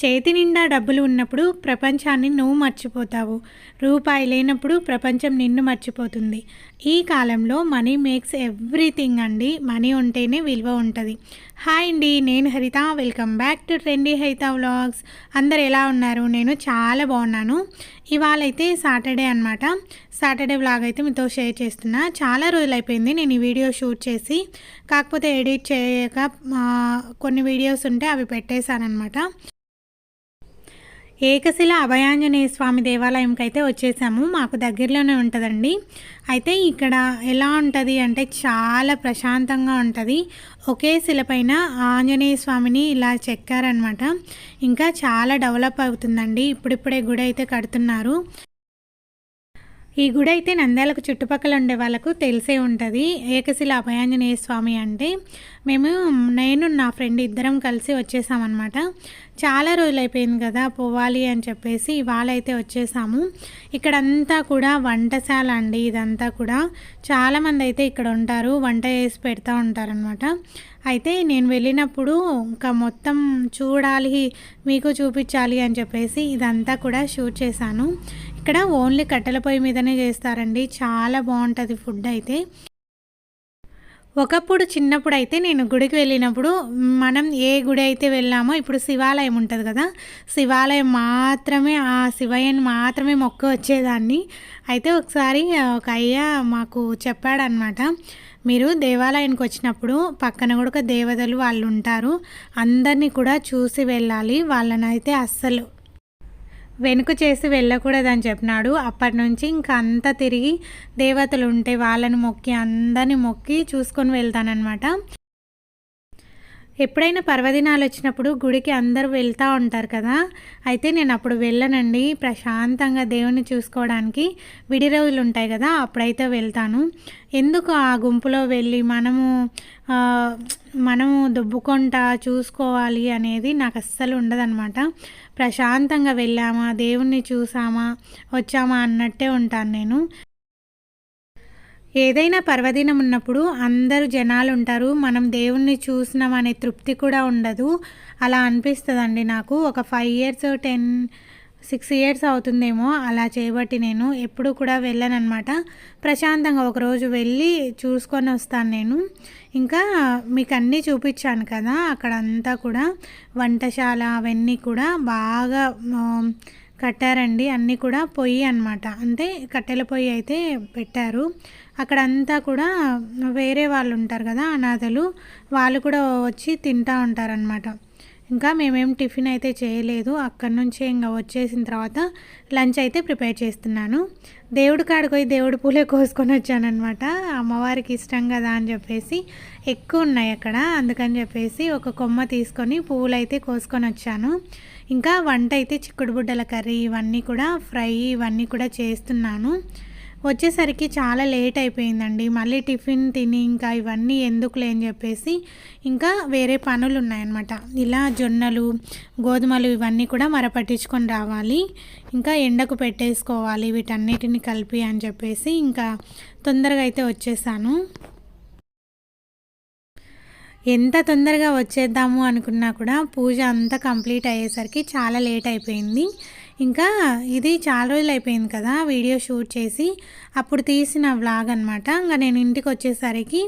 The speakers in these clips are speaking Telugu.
చేతి నిండా డబ్బులు ఉన్నప్పుడు ప్రపంచాన్ని నువ్వు మర్చిపోతావు. రూపాయి లేనప్పుడు ప్రపంచం నిన్ను మర్చిపోతుంది. ఈ కాలంలో మనీ మేక్స్ ఎవ్రీథింగ్ అండి. మనీ ఉంటేనే విలువ ఉంటుంది. హాయ్ అండి నేను Haritha. Welcome back to trendy Haritha vlogs. అందరు ఎలా ఉన్నారు? నేను చాలా బాగున్నాను. ఇవాళ అయితే సాటర్డే అనమాట సాటర్డే వ్లాగ్ అయితే మీతో షేర్ చేస్తున్నా. చాలా రోజులు అయిపోయింది నేను ఈ వీడియో షూట్ చేసి. కాకపోతే ఎడిట్ చేయక కొన్ని వీడియోస్ ఉంటే అవి పెట్టేశానమాట ఏకశిల అభయాంజనేయ స్వామి దేవాలయంకి అయితే వచ్చేసాము. మాకు దగ్గరలోనే ఉంటుందండి. అయితే ఇక్కడ ఎలా ఉంటుంది అంటే చాలా ప్రశాంతంగా ఉంటుంది. ఒకే శిలపైన ఆంజనేయ స్వామిని ఇలా చెక్కారనమాట ఇంకా చాలా డెవలప్ అవుతుందండి. ఇప్పుడిప్పుడే గుడి అయితే కడుతున్నారు. ఈ గుడి అయితే నంద్యాలకు చుట్టుపక్కల ఉండే వాళ్ళకు తెలిసే ఉంటుంది. ఏకశిల అభయాంజనేయ స్వామి అంటే మేము నేను నా ఫ్రెండ్ ఇద్దరం కలిసి వచ్చేసామన్నమాట. చాలా రోజులు అయిపోయింది కదా పోవాలి అని చెప్పేసి ఇవాళ అయితే వచ్చేసాము. ఇక్కడంతా కూడా వంటశాల అండి ఇదంతా కూడా. చాలామంది అయితే ఇక్కడ ఉంటారు వంట చేసి పెడతా ఉంటారనమాట అయితే నేను వెళ్ళినప్పుడు ఇంకా మొత్తం చూడాలి మీకు చూపించాలి అని చెప్పేసి ఇదంతా కూడా షూట్ చేశాను. ఇక్కడ ఓన్లీ కట్టెల పొయ్యి మీదనే చేస్తారండి. చాలా బాగుంటుంది ఫుడ్ అయితే. ఒకప్పుడు చిన్నప్పుడు అయితే నేను గుడికి వెళ్ళినప్పుడు మనం ఏ గుడి అయితే వెళ్ళామో ఇప్పుడు శివాలయం ఉంటుంది కదా. శివాలయం మాత్రమే ఆ శివయ్యని మాత్రమే మొక్క వచ్చేదాన్ని. అయితే ఒకసారి ఒక అయ్య మాకు చెప్పాడనమాట మీరు దేవాలయానికి వచ్చినప్పుడు పక్కన కూడా ఒక దేవతలు వాళ్ళు ఉంటారు. అందరినీ కూడా చూసి వెళ్ళాలి. వాళ్ళనైతే అస్సలు వెనుక చేసి వెళ్ళకూడదని చెప్పినాడు. అప్పటి నుంచి ఇంకా అంతా తిరిగి దేవతలు ఉంటే వాళ్ళని మొక్కి అందరిని మొక్కి చూసుకొని వెళ్తానన్నమాట. ఎప్పుడైనా పర్వదినాలు వచ్చినప్పుడు గుడికి అందరూ వెళ్తూ ఉంటారు కదా అయితే నేను అప్పుడు వెళ్ళనండి. ప్రశాంతంగా దేవుని చూసుకోవడానికి విడి రోజులు ఉంటాయి కదా అప్పుడైతే వెళ్తాను. ఎందుకు ఆ గుంపులో వెళ్ళి మనము మనము దుబ్బుకుంటా చూసుకోవాలి అనేది నాకు అస్సలు ఉండదన్నమాట. ప్రశాంతంగా వెళ్ళామా దేవుణ్ణి చూసామా వచ్చామా అన్నట్టే ఉంటాను నేను. ఏదైనా పర్వదినం ఉన్నప్పుడు అందరూ జనాలు ఉంటారు మనం దేవుణ్ణి చూసినాం అనే తృప్తి కూడా ఉండదు. అలా అనిపిస్తుందండి నాకు. ఒక five years ten six years అవుతుందేమో అలా చేయబట్టి నేను. ఎప్పుడు కూడా వెళ్ళానమాట ప్రశాంతంగా ఒకరోజు వెళ్ళి చూసుకొని వస్తాను నేను. ఇంకా మీకు అన్నీ చూపించాను కదా అక్కడ అంతా కూడా వంటశాల అవన్నీ కూడా బాగా కట్టారండి. అన్నీ కూడా పొయ్యి అన్నమాట. అంటే కట్టెల పొయ్యి అయితే పెట్టారు. అక్కడంతా కూడా వేరే వాళ్ళు ఉంటారు కదా అనాథలు. వాళ్ళు కూడా వచ్చి తింటూ ఉంటారనమాట ఇంకా మేమేం టిఫిన్ అయితే చేయలేదు అక్కడి నుంచి ఇంకా వచ్చేసిన తర్వాత లంచ్ అయితే ప్రిపేర్ చేస్తున్నాను. దేవుడి కాడికి పోయి దేవుడి పూలే కోసుకొని వచ్చానమాట అమ్మవారికి ఇష్టం కదా అని చెప్పేసి ఎక్కువ ఉన్నాయి అక్కడ. అందుకని చెప్పేసి ఒక కొమ్మ తీసుకొని పువ్వులు అయితే కోసుకొని వచ్చాను. ఇంకా వంట అయితే చిక్కుడు బుడ్డల కర్రీ ఇవన్నీ కూడా ఫ్రై ఇవన్నీ కూడా చేస్తున్నాను. వచ్చేసరికి చాలా లేట్ అయిపోయిందండి. మళ్ళీ టిఫిన్ తిని ఇంకా ఇవన్నీ ఎందుకులే అని చెప్పేసి ఇంకా వేరే పనులు ఉన్నాయన్నమాట ఇలా జొన్నలు గోధుమలు ఇవన్నీ కూడా మరపట్టించుకొని రావాలి. ఇంకా ఎండకు పెట్టేసుకోవాలి వీటన్నిటిని కలిపి అని చెప్పేసి ఇంకా తొందరగా అయితే వచ్చేసాను. ఎంత తొందరగా వచ్చేద్దాము అనుకున్నా కూడా పూజ అంతా కంప్లీట్ అయ్యేసరికి చాలా లేట్ అయిపోయింది. ఇంకా ఇది చాలా రోజులు అయిపోయింది కదా వీడియో షూట్ చేసి అప్పుడు తీసిన వ్లాగ్ అనమాట ఇంకా నేను ఇంటికి వచ్చేసరికి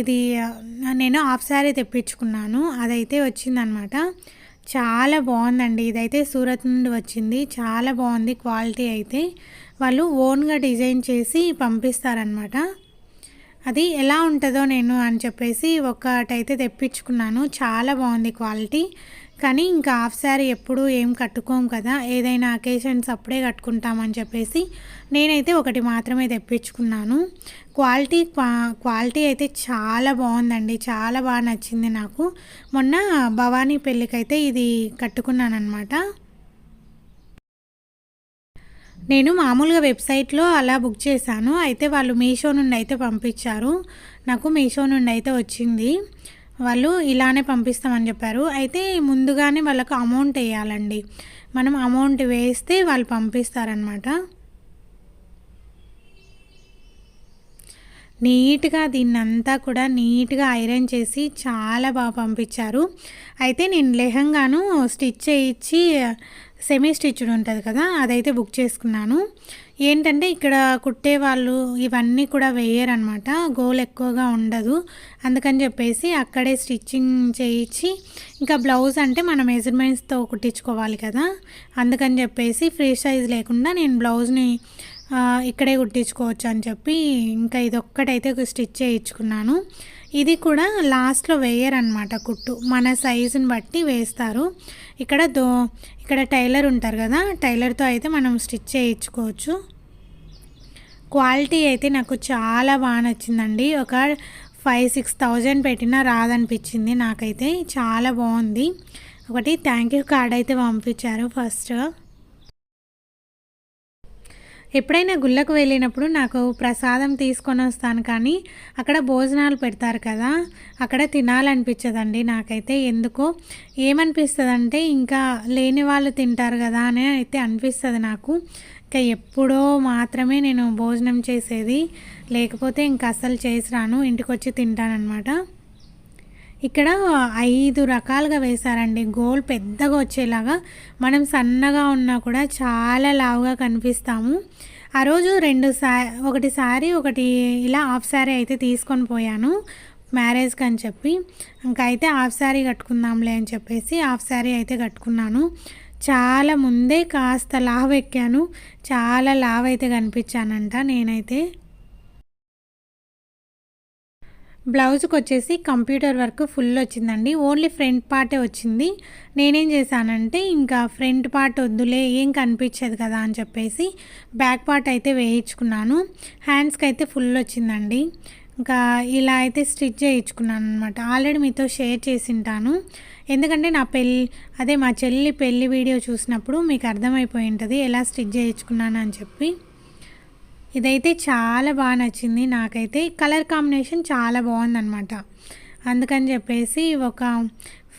ఇది నేను హాఫ్ శారీ తెప్పించుకున్నాను. అదైతే వచ్చిందనమాట చాలా బాగుందండి. ఇదైతే సూరత్ నుండి వచ్చింది. చాలా బాగుంది క్వాలిటీ అయితే. వాళ్ళు ఓన్గా డిజైన్ చేసి పంపిస్తారనమాట అది ఎలా ఉంటుందో నేను అని చెప్పేసి ఒకటైతే తెప్పించుకున్నాను. చాలా బాగుంది క్వాలిటీ. కానీ ఇంకా హాఫ్ శారీ ఎప్పుడు ఏం కట్టుకోం కదా ఏదైనా అకేషన్స్ అప్పుడే కట్టుకుంటామని చెప్పేసి నేనైతే ఒకటి మాత్రమే తెప్పించుకున్నాను. క్వాలిటీ క్వాలిటీ అయితే చాలా బాగుందండి చాలా బాగా నచ్చింది నాకు. మొన్న భవానీ పెళ్ళికైతే ఇది కట్టుకున్నాను అనమాట నేను మామూలుగా వెబ్సైట్లో అలా బుక్ చేశాను అయితే వాళ్ళు మీషో నుండి అయితే పంపించారు. నాకు మీషో నుండి అయితే వచ్చింది. వాళ్ళు ఇలానే పంపిస్తామని చెప్పారు. అయితే ముందుగానే వాళ్ళకు అమౌంట్ వేయాలండి. మనం అమౌంట్ వేస్తే వాళ్ళు పంపిస్తారనమాట నీట్గా దీన్నంతా కూడా నీట్గా ఐరన్ చేసి చాలా బాగా పంపించారు. అయితే నేను లెహంగాను స్టిచ్ చేయించి సెమీ స్టిచ్డ్ ఉంటుంది కదా అదైతే బుక్ చేసుకున్నాను. ఏంటంటే ఇక్కడ కుట్టే వాళ్ళు ఇవన్నీ కూడా వేయరనమాట గోల్ ఎక్కువగా ఉండదు. అందుకని చెప్పేసి అక్కడే స్టిచ్చింగ్ చేయించి ఇంకా బ్లౌజ్ అంటే మన మెజర్మెంట్స్తో కుట్టించుకోవాలి కదా. అందుకని చెప్పేసి ఫ్రీ సైజ్ లేకుండా నేను బ్లౌజ్ని ఇక్కడే కుట్టించుకోవచ్చు అని చెప్పి ఇంకా ఇదొక్కటైతే స్టిచ్ చేయించుకున్నాను. ఇది కూడా లాస్ట్లో వేయరనమాట కుట్టు. మన సైజుని బట్టి వేస్తారు. ఇక్కడ దో ఇక్కడ టైలర్ ఉంటారు కదా టైలర్తో అయితే మనం స్టిచ్ చేయించుకోవచ్చు. క్వాలిటీ అయితే నాకు చాలా బాగా నచ్చిందండి. ఒక ఫైవ్ సిక్స్ థౌజండ్ పెట్టినా రాదనిపించింది నాకైతే. చాలా బాగుంది. ఒకటి థ్యాంక్ యూ కార్డ్ అయితే పంపించారు ఫస్ట్. ఎప్పుడైనా గుళ్ళకు వెళ్ళినప్పుడు నాకు ప్రసాదం తీసుకొని వస్తాను కానీ అక్కడ భోజనాలు పెడతారు కదా అక్కడ తినాలనిపించదండి నాకైతే. ఎందుకో? ఏమనిపిస్తుంది అంటే ఇంకా లేని వాళ్ళు తింటారు కదా అని అయితే అనిపిస్తుంది నాకు. ఇంకా ఎప్పుడో మాత్రమే నేను భోజనం చేసేది లేకపోతే ఇంకా అస్సలు చేసి రాను ఇంటికి వచ్చి తింటానమాట ఇక్కడ ఐదు రకాలుగా వేశారండి. గోల్ పెద్దగా వచ్చేలాగా మనం సన్నగా ఉన్నా కూడా చాలా లావుగా కనిపిస్తాము. ఆ రోజు రెండు సా ఒకటి సారీ ఒకటి ఇలా హాఫ్ శారీ అయితే తీసుకొని పోయాను. మ్యారేజ్కి అని చెప్పి. ఇంకా అయితే హాఫ్ శారీ కట్టుకుందాంలే అని చెప్పేసి హాఫ్ శారీ అయితే కట్టుకున్నాను. చాలా ముందే కాస్త లావ్ ఎక్కాను. చాలా లావ్ అయితే కనిపించానంట నేనైతే. బ్లౌజ్కి వచ్చేసి కంప్యూటర్ వర్క్ ఫుల్ వచ్చిందండి ఓన్లీ ఫ్రంట్ పార్టే వచ్చింది. నేనేం చేశానంటే ఇంకా ఫ్రంట్ పార్ట్ వద్దులే ఏం కనిపించదు కదా అని చెప్పేసి బ్యాక్ పార్ట్ అయితే వేయించుకున్నాను. హ్యాండ్స్కి అయితే ఫుల్ వచ్చిందండి ఇంకా ఇలా అయితే స్టిచ్ చేయించుకున్నాను అనమాట ఆల్రెడీ మీతో షేర్ చేసింటాను. ఎందుకంటే నా పెళ్ళి అదే మా చెల్లి పెళ్ళి వీడియో చూసినప్పుడు మీకు అర్థమైపోయి ఉంటుంది ఎలా స్టిచ్ చేయించుకున్నాను అని చెప్పి. ఇదైతే చాలా బాగా నచ్చింది. నాకైతే కలర్ కాంబినేషన్ చాలా బాగుందనమాట అందుకని చెప్పేసి ఒక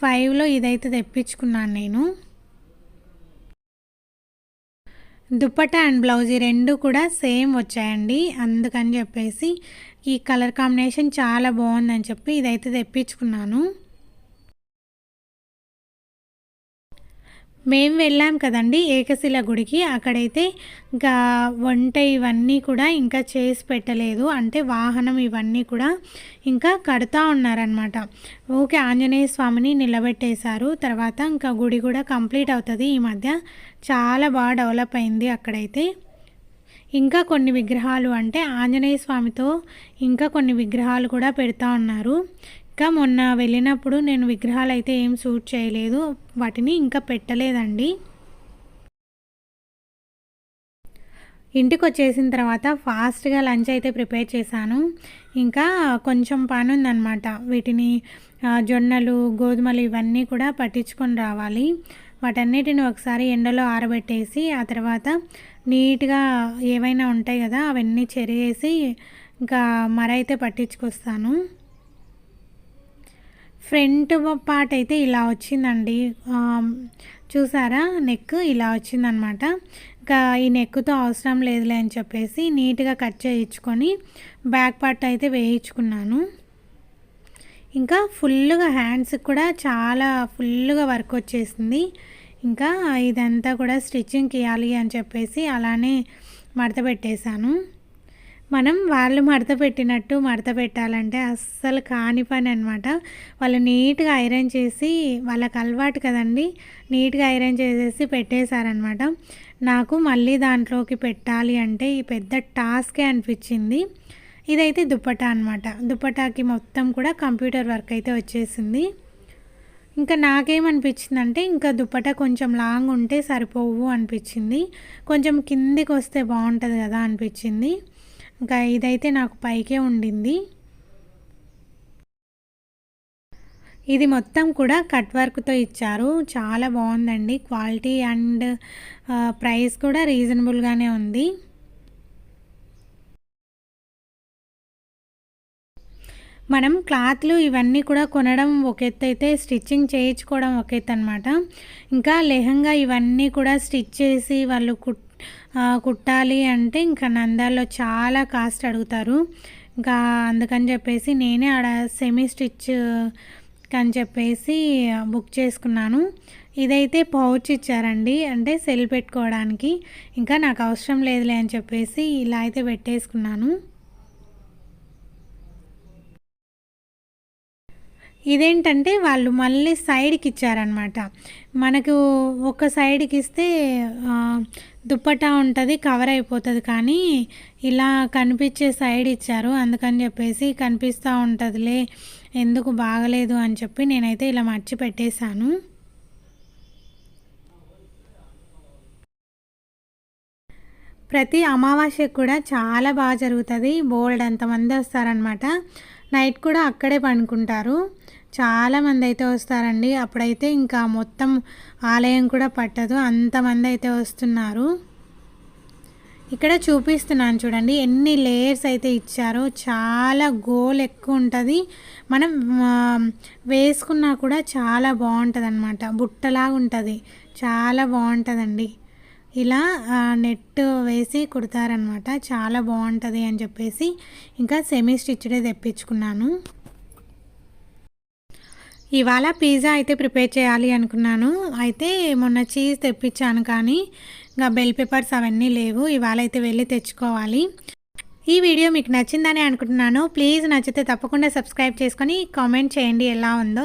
ఫైవ్లో ఇదైతే తెప్పించుకున్నాను నేను. దుప్పటా అండ్ బ్లౌజ్ ఈ రెండు కూడా సేమ్ వచ్చాయండి. అందుకని చెప్పేసి ఈ కలర్ కాంబినేషన్ చాలా బాగుందని చెప్పి ఇదైతే తెప్పించుకున్నాను. మేము వెళ్ళాం కదండి ఏకశిల గుడికి. అక్కడైతే ఇంకా వంట ఇవన్నీ కూడా ఇంకా చేసి పెట్టలేదు. అంటే వాహనం ఇవన్నీ కూడా ఇంకా కడతా ఉన్నారనమాట ఓకే ఆంజనేయ స్వామిని నిలబెట్టేశారు. తర్వాత ఇంకా గుడి కూడా కంప్లీట్ అవుతుంది. ఈ మధ్య చాలా బాగా డెవలప్ అయింది అక్కడైతే. ఇంకా కొన్ని విగ్రహాలు అంటే ఆంజనేయ స్వామితో ఇంకా కొన్ని విగ్రహాలు కూడా పెడతా ఉన్నారు. ఇంకా మొన్న వెళ్ళినప్పుడు నేను విగ్రహాలు అయితే ఏం షూట్ చేయలేదు వాటిని ఇంకా పెట్టలేదండి. ఇంటికి వచ్చేసిన తర్వాత ఫాస్ట్గా లంచ్ అయితే ప్రిపేర్ చేశాను. ఇంకా కొంచెం పని ఉందన్నమాట వీటిని జొన్నలు గోధుమలు ఇవన్నీ కూడా పట్టించుకొని రావాలి. వాటన్నిటిని ఒకసారి ఎండలో ఆరబెట్టేసి ఆ తర్వాత నీట్గా ఏవైనా ఉంటాయి కదా అవన్నీ చెరిగేసి ఇంకా మర అయితే పట్టించుకొస్తాను. ఫ్రంట్ పార్ట్ అయితే ఇలా వచ్చిందండి. చూసారా? నెక్ ఇలా వచ్చిందనమాట. ఇంకా ఈ నెక్తో అవసరం లేదులే అని చెప్పేసి నీట్గా కట్ చేయించుకొని బ్యాక్ పార్ట్ అయితే వేయించుకున్నాను. ఇంకా ఫుల్గా హ్యాండ్స్ కూడా చాలా ఫుల్గా వర్క్ వచ్చేసింది. ఇంకా ఇదంతా కూడా స్టిచ్చింగ్ ఇవ్వాలి అని చెప్పేసి అలానే మడత పెట్టేశాను. మనం వాళ్ళు మడత పెట్టినట్టు మడత పెట్టాలంటే అస్సలు కాని పని అనమాట వాళ్ళు నీట్గా ఐరన్ చేసి వాళ్ళకి అలవాటు కదండి నీట్గా ఐరన్ చేసేసి పెట్టేశారనమాట నాకు మళ్ళీ దాంట్లోకి పెట్టాలి అంటే ఈ పెద్ద టాస్కే అనిపించింది. ఇదైతే దుప్పటా అనమాట దుప్పటాకి మొత్తం కూడా కంప్యూటర్ వర్క్ అయితే వచ్చేసింది. ఇంకా నాకేమనిపించిందంటే ఇంకా దుప్పట కొంచెం లాంగ్ ఉంటే సరిపోవు అనిపించింది. కొంచెం కిందికి వస్తే బాగుంటుంది కదా అనిపించింది. ఇంకా ఇదైతే నాకు పైకే ఉండింది. ఇది మొత్తం కూడా కట్ వర్క్తో ఇచ్చారు. చాలా బాగుందండి. క్వాలిటీ అండ్ ప్రైస్ కూడా రీజనబుల్గానే ఉంది. మనం క్లాత్లు ఇవన్నీ కూడా కొనడం ఒక ఎత్తు అయితే స్టిచ్చింగ్ చేయించుకోవడం ఒక ఎత్తు అనమాట ఇంకా లెహంగా ఇవన్నీ కూడా స్టిచ్ చేసి వాళ్ళు కుట్ కుట్టాలి అంటే ఇంకా నందాల్లో చాలా కాస్ట్ అడుగుతారు. ఇంకా అందుకని చెప్పేసి నేనే ఆడ సెమీ స్టిచ్ అని చెప్పేసి బుక్ చేసుకున్నాను. ఇదైతే పౌచ్ ఇచ్చారండి అంటే సెల్ పెట్టుకోవడానికి. ఇంకా నాకు అవసరం లేదులే అని చెప్పేసి ఇలా అయితే పెట్టేసుకున్నాను. ఇదేంటంటే వాళ్ళు మళ్ళీ సైడ్కి ఇచ్చారనమాట మనకు ఒక సైడ్కి ఇస్తే దుప్పటా ఉంటుంది కవర్ అయిపోతుంది కానీ ఇలా కనిపించే సైడ్ ఇచ్చారు అందుకని చెప్పేసి కనిపిస్తూ ఉంటుందిలే ఎందుకు బాగలేదు అని చెప్పి నేనైతే ఇలా మర్చి పెట్టేశాను ప్రతి అమావాస్యకు కూడా చాలా బాగా జరుగుతుంది. బోల్డ్ అంతమంది వస్తారనమాట. నైట్ కూడా అక్కడే పండుకుంటారు. చాలామంది అయితే వస్తారండి. అప్పుడైతే ఇంకా మొత్తం ఆలయం కూడా పట్టదు. అంతమంది అయితే వస్తున్నారు. ఇక్కడ చూపిస్తున్నాను చూడండి. ఎన్ని లేయర్స్ అయితే ఇచ్చారో చాలా గోల్ ఎక్కువ ఉంటుంది. మనం వేసుకున్నా కూడా చాలా బాగుంటుంది అనమాట బుట్టలాగా ఉంటుంది. చాలా బాగుంటుందండి. ఇలా నెట్ వేసి కుడతారనమాట చాలా బాగుంటుంది అని చెప్పేసి ఇంకా సెమీ స్టిచ్డే తెప్పించుకున్నాను. ఇవాళ పిజ్జా అయితే ప్రిపేర్ చేయాలి అనుకున్నాను. అయితే మొన్న చీజ్ తెప్పించాను కానీ ఇంకా బెల్ పేపర్స్ అవన్నీ లేవు. ఇవాళ అయితే వెళ్ళి తెచ్చుకోవాలి. ఈ వీడియో మీకు నచ్చిందని అనుకుంటున్నాను. ప్లీజ్ నచ్చితే తప్పకుండా సబ్స్క్రైబ్ చేసుకొని కామెంట్ చేయండి ఎలా ఉందో.